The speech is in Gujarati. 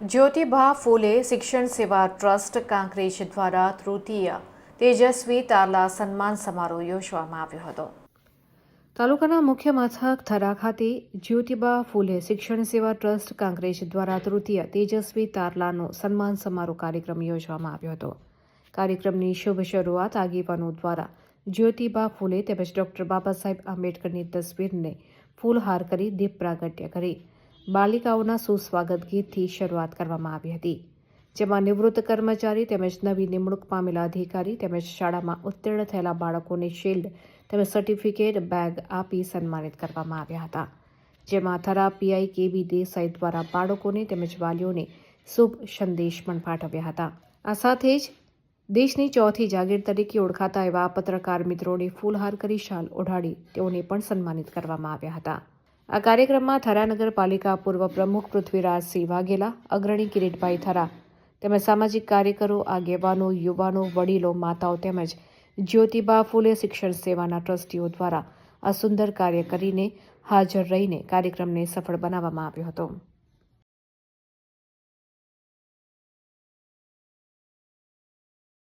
જ્યોતિબા ફૂલે શિક્ષણ સેવા ટ્રસ્ટ કાંકરેજ દ્વારા તૃતીય તેજસ્વી તારલા સન્માન સમારોહ યોજવામાં આવ્યો હતો. તાલુકાના મુખ્ય મથક થરા ખાતે જ્યોતિબા ફૂલે શિક્ષણ સેવા ટ્રસ્ટ કાંકરેજ દ્વારા તૃતીય તેજસ્વી તારલાનો સન્માન સમારોહ કાર્યક્રમ યોજવામાં આવ્યો હતો. કાર્યક્રમની શુભ શરૂઆત આગેવાનો દ્વારા જ્યોતિબા ફૂલે તેમજ ડોક્ટર બાબા સાહેબ આંબેડકરની તસવીરને ફૂલહાર કરી દીપ પ્રાગટ્ય કરી બાલિકાઓના સુસ્વાગત ગીતથી શરૂઆત કરવામાં આવી હતી, જેમાં નિવૃત્ત કર્મચારી તેમજ નવી નિમણૂક પામેલા અધિકારી તેમજ શાળામાં ઉત્તીર્ણ થયેલા બાળકોને શિલ્ડ તેમજ સર્ટિફિકેટ બેગ આપી સન્માનિત કરવામાં આવ્યા હતા, જેમાં થરા પીઆઈ કેવી દેસાઈ દ્વારા બાળકોને તેમજ વાલીઓને શુભ સંદેશ પણ પાઠવ્યા હતા. આ સાથે જ દેશની ચોથી જાગીર તરીકે ઓળખાતા એવા પત્રકાર મિત્રોને ફૂલહાર કરી શાલ ઓઢાડી તેઓને પણ સન્માનિત કરવામાં આવ્યા હતા. આ કાર્યક્રમમાં થરા નગરપાલિકા પૂર્વ પ્રમુખ પૃથ્વીરાજસિંહ વાઘેલા, અગ્રણી કિરીટભાઈ થરા તેમજ સામાજિક કાર્યકરો, આગેવાનો, યુવાનો, વડીલો, માતાઓ તેમજ જ્યોતિબા ફૂલે શિક્ષણ સેવાના ટ્રસ્ટીઓ દ્વારા આ સુંદર કાર્ય કરીને હાજર રહીને કાર્યક્રમને સફળ બનાવવામાં આવ્યો હતો.